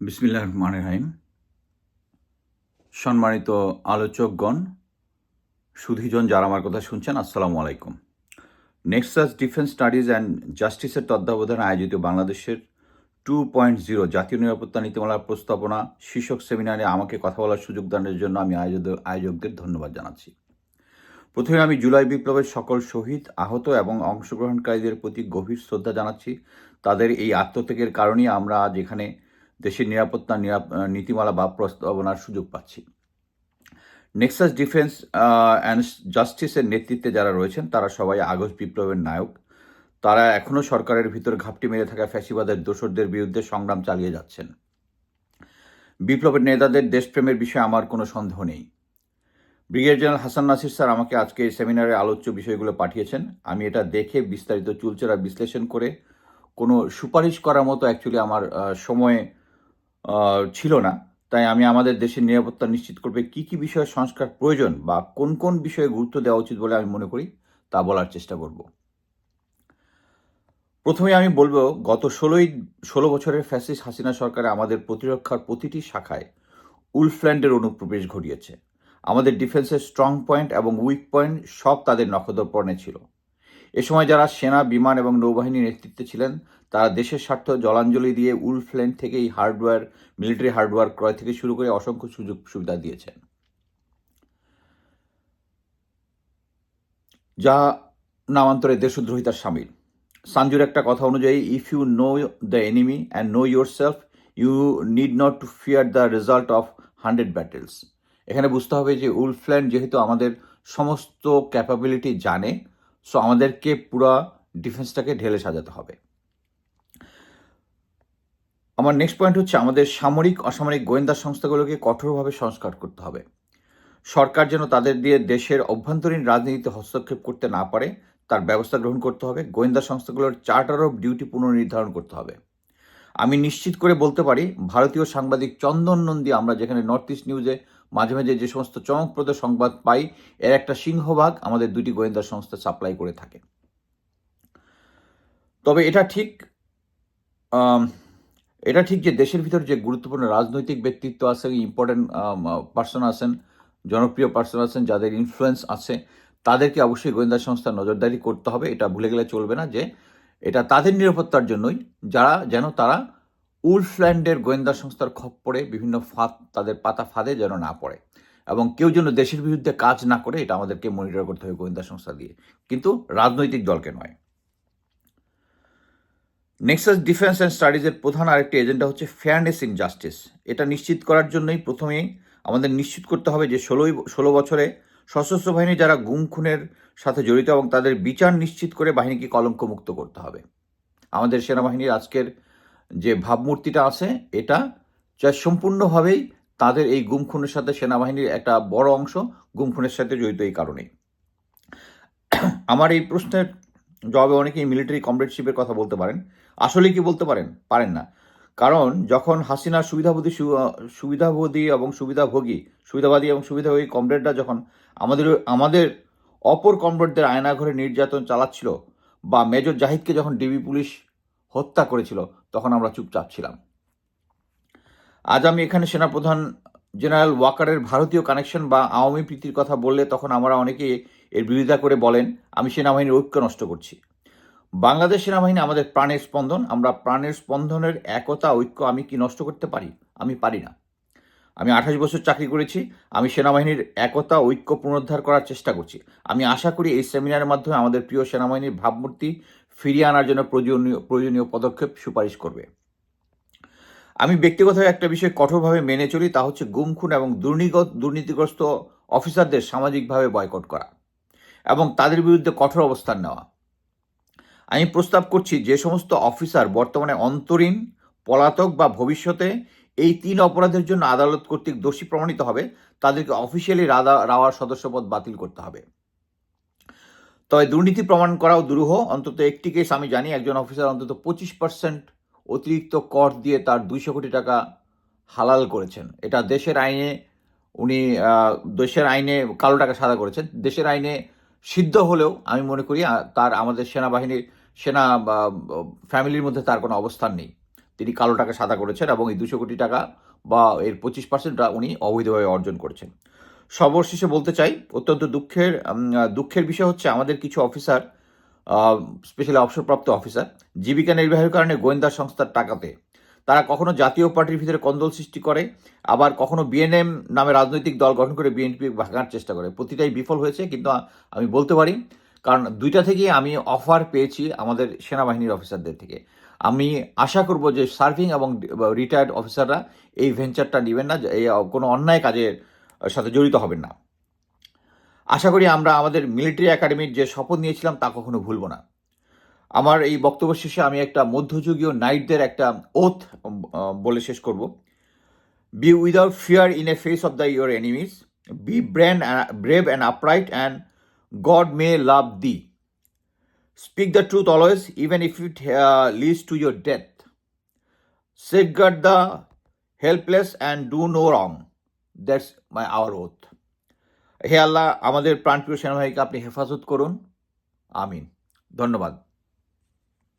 বিসমিল্লাহ রহমান রাহিম। সম্মানিত আলোচকগণ, সুধীজন যারা আমার কথা শুনছেন, আসসালামু আলাইকুম। নেক্সাস ডিফেন্স স্টাডিজ অ্যান্ড জাস্টিসের তত্ত্বাবধানে আয়োজিত বাংলাদেশের টু পয়েন্ট জিরো জাতীয় নিরাপত্তা নীতিমালার প্রস্তাবনা শীর্ষক সেমিনারে আমাকে কথা বলার সুযোগ দানের জন্য আমি আয়োজক- আয়োজকদের ধন্যবাদ জানাচ্ছি। প্রথমে আমি জুলাই বিপ্লবের সকল শহীদ, আহত এবং অংশগ্রহণকারীদের প্রতি গভীর শ্রদ্ধা জানাচ্ছি। তাদের এই আত্মত্যাগের কারণেই আমরা আজ এখানে দেশের নিরাপত্তা, নিরাপ- নীতিমালা বা প্রস্তাবনার সুযোগ পাচ্ছি। নেক্সাস ডিফেন্স অ্যান্ড জাস্টিসের নেতৃত্বে যারা রয়েছেন, তারা সবাই আগস্ট বিপ্লবের নায়ক। তারা এখনও সরকারের ভিতর ঘাপটি মেরে থাকা ফ্যাসিবাদের দোসরদের বিরুদ্ধে সংগ্রাম চালিয়ে যাচ্ছেন। বিপ্লবের নেতাদের দেশপ্রেমের বিষয়ে আমার কোনো সন্দেহ নেই। Brigadier general Hasan Nasir sir আমাকে আজকে এই সেমিনারে আলোচ্য বিষয়গুলো পাঠিয়েছেন। আমি এটা দেখে বিস্তারিত চুলচেরা বিশ্লেষণ করে কোনো সুপারিশ করার মতো অ্যাকচুয়ালি আমার সময় ছিল না। তাই আমি আমাদের দেশের নিরাপত্তা নিশ্চিত করবে কি কি বিষয়ে সংস্কার প্রয়োজন বা কোন কোন বিষয়ে গুরুত্ব দেওয়া উচিত বলে আমি মনে করি তা বলার চেষ্টা করব। প্রথমে আমি বলব, গত ষোলোই, ষোলো বছরের ফ্যাসিস হাসিনা সরকারে আমাদের প্রতিরক্ষার প্রতিটি শাখায় উলফল্যান্ডের অনুপ্রবেশ ঘটিয়েছে। আমাদের ডিফেন্সের স্ট্রং পয়েন্ট এবং উইক পয়েন্ট সব তাদের নখদর্পণে ছিল। এ সময় যারা সেনা, বিমান এবং নৌবাহিনীর নেতৃত্বে ছিলেন, তারা দেশের স্বার্থ জলাঞ্জলি দিয়ে উলফল্যান্ড থেকে এই হার্ডওয়্যার, মিলিটারি হার্ডওয়্যার ক্রয় থেকে শুরু করে অসংখ্য সুযোগ সুবিধা দিয়েছেন। যা নামান্তরে দেশদ্রোহিতার সামিল। সানজুর একটা কথা অনুযায়ী if you know the enemy and know yourself you need not to fear the result of hundred battles এখানে বুঝতে হবে যে উলফল্যান্ড যেহেতু আমাদের সমস্ত ক্যাপাবিলিটি জানে সো আমাদেরকে পুরো ডিফেন্সটাকে ঢেলে সাজাতে হবে। আমার নেক্সট পয়েন্ট হচ্ছে আমাদের সামরিক, অসামরিক গোয়েন্দা সংস্থাগুলোকে কঠোরভাবে সংস্কার করতে হবে। সরকার যেন তাদের দিয়ে দেশের অভ্যন্তরীণ রাজনীতিতে হস্তক্ষেপ করতে না পারে, তার ব্যবস্থা গ্রহণ করতে হবে। গোয়েন্দা সংস্থাগুলোর চার্টার অফ ডিউটি পুনর্নির্ধারণ করতে হবে। আমি নিশ্চিত করে বলতে পারি, ভারতীয় সাংবাদিক চন্দন নন্দী, আমরা যেখানে নর্থ ইস্ট নিউজে মাঝে মাঝে যে সমস্ত চমকপ্রদ সংবাদ পাই, এর একটা সিংহভাগ আমাদের দুটি গোয়েন্দা সংস্থা সাপ্লাই করে থাকে। তবে এটা ঠিক এটা ঠিক যে দেশের ভিতর যে গুরুত্বপূর্ণ রাজনৈতিক ব্যক্তিত্ব আছে ইম্পর্টেন্ট পার্সন আছেন, জনপ্রিয় পার্সন আছেন, যাদের ইনফ্লুয়েন্স আছে, তাদেরকে অবশ্যই গোয়েন্দা সংস্থা নজরদারি করতে হবে। এটা ভুলে গেলে চলবে না যে এটা তাদের নিরাপত্তার জন্যই, যারা যেন তারা উলফল্যান্ডের গোয়েন্দা সংস্থার খপ্পরে বিভিন্ন ফাঁদ, তাদের পাতা ফাঁদে যেন না পড়ে এবং কেউ যেন দেশের বিরুদ্ধে কাজ না করে, এটা আমাদেরকে মনিটর করতে হবে গোয়েন্দা সংস্থা দিয়ে। কিন্তু রাজনৈতিক দলকে নয়। নেক্সাস ডিফেন্স অ্যান্ড স্টাডিজের প্রধান আরেকটি এজেন্ডা হচ্ছে ফেয়ারনেস ইন জাস্টিস এটা নিশ্চিত করার জন্যই প্রথমেই আমাদের নিশ্চিত করতে হবে যে ষোলোই, ষোলো বছরে সশস্ত্র বাহিনী যারা গুম, খুনের সাথে জড়িত এবং তাদের বিচার নিশ্চিত করে বাহিনীকে কলঙ্কমুক্ত করতে হবে। আমাদের সেনাবাহিনীর আজকের যে ভাবমূর্তিটা আছে, এটা যা সম্পূর্ণভাবেই তাদের এই গুম খুনের সাথে সেনাবাহিনীর একটা বড় অংশ গুম খুনের সাথে জড়িত এই কারণেই। আমার এই প্রশ্নের জবাবে অনেকেই মিলিটারি কমরেডশিপের কথা বলতে পারেন। আসলে কি বলতে পারেন? পারেন না। কারণ যখন হাসিনার সুবিধাভোগী সুবিধাভোগী এবং সুবিধাভোগী, সুবিধাবাদী এবং সুবিধাভোগী কমরেডরা যখন আমাদের আমাদের অপর কমরেডদের আয়নাঘরে নির্যাতন চালাচ্ছিল বা মেজর জাহিদকে যখন ডিবি পুলিশ হত্যা করেছিল তখন আমরা চুপচাপ ছিলাম। আজ আমি এখানে সেনাপ্রধান জেনারেল ওয়াকারের ভারতীয় কানেকশন বা আওয়ামী প্রীতির কথা বললে তখন আমরা অনেকে এর বিরোধিতা করে বলেন, আমি সেনাবাহিনীর ঐক্য নষ্ট করছি। বাংলাদেশ সেনাবাহিনী আমাদের প্রাণের স্পন্দন, আমরা প্রাণের স্পন্দনের একতা, ঐক্য আমি কি নষ্ট করতে পারি? আমি পারি না। আমি আঠাশ বছর চাকরি করেছি, আমি সেনাবাহিনীর একতা, ঐক্য পুনরুদ্ধার করার চেষ্টা করছি। আমি আশা করি এই সেমিনারের মাধ্যমে আমাদের প্রিয় সেনাবাহিনীর ভাবমূর্তি ফিরিয়ে আনার জন্য প্রয়োজনীয় প্রয়োজনীয় পদক্ষেপ সুপারিশ করবে। আমি ব্যক্তিগতভাবে একটা বিষয় কঠোরভাবে মেনে চলি, তা হচ্ছে গুম খুন এবং দুর্নীগত, দুর্নীতিগ্রস্ত অফিসারদের সামাজিকভাবে বয়কট করা এবং তাদের বিরুদ্ধে কঠোর অবস্থান নেওয়া। আমি প্রস্তাব করছি যে সমস্ত অফিসার বর্তমানে অন্তরীণ, পলাতক বা ভবিষ্যতে এই তিন অপরাধের জন্য আদালত কর্তৃক দোষী প্রমাণিত হবে, তাদেরকে অফিসিয়ালি রাওয়ার সদস্যপদ বাতিল করতে হবে। তবে দুর্নীতি প্রমাণ করাও দুরূহ। অন্তত একটি কেস আমি জানি, একজন অফিসার অন্তত পঁচিশ পার্সেন্ট অতিরিক্ত কর দিয়ে তার দুইশো কোটি টাকা হালাল করেছেন। এটা দেশের আইনে, উনি দেশের আইনে কালো টাকা সাদা করেছেন। দেশের আইনে সিদ্ধ হলেও আমি মনে করি তার আমাদের সেনাবাহিনীর, সেনা ফ্যামিলির মধ্যে তার কোনো অবস্থান নেই। তিনি কালো টাকা সাদা করেছেন এবং এই দুশো কোটি টাকা বা এর পঁচিশ পার্সেন্টটা উনি অবৈধভাবে অর্জন করেছেন। সর্বশেষে বলতে চাই, অত্যন্ত দুঃখের দুঃখের বিষয় হচ্ছে আমাদের কিছু অফিসার স্পেশালি অবসরপ্রাপ্ত অফিসার, জীবিকা নির্বাহের কারণে গোয়েন্দা সংস্থার টাকাতে। তারা কখনো জাতীয় পার্টির ভিতরে কন্দল সৃষ্টি করে, আবার কখনো বিএনএম নামে রাজনৈতিক দল গঠন করে বিএনপি ভাঙার চেষ্টা করে। প্রতিটাই বিফল হয়েছে, কিন্তু আমি বলতে পারি, কারণ দুইটা থেকেই আমি অফার পেয়েছি আমাদের সেনাবাহিনীর অফিসারদের থেকে। আমি আশা করব যে সার্ভিং এবং রিটায়ার্ড অফিসাররা এই ভেঞ্চারটা নেবেন না কোনো অন্যায় কাজের সাথে জড়িত হবেন না। আশা করি আমরা আমাদের মিলিটারি একাডেমির যে শপথ নিয়েছিলাম তা কখনো ভুলব না। আমার এই বক্তব্য শেষে আমি একটা মধ্যযুগীয় নাইটদের একটা ওথ বলে শেষ করব। Be without fear in a face of the your enemies be brain brave and upright and God may love thee speak the truth always even if it leads to your death safeguard the helpless and do no wrong. That's my our oath. হে আল্লাহ আমাদের প্রাণপ্রিয় সেনাবাহিনীকে আপনি হেফাজত করুন। আমিন। ধন্যবাদ।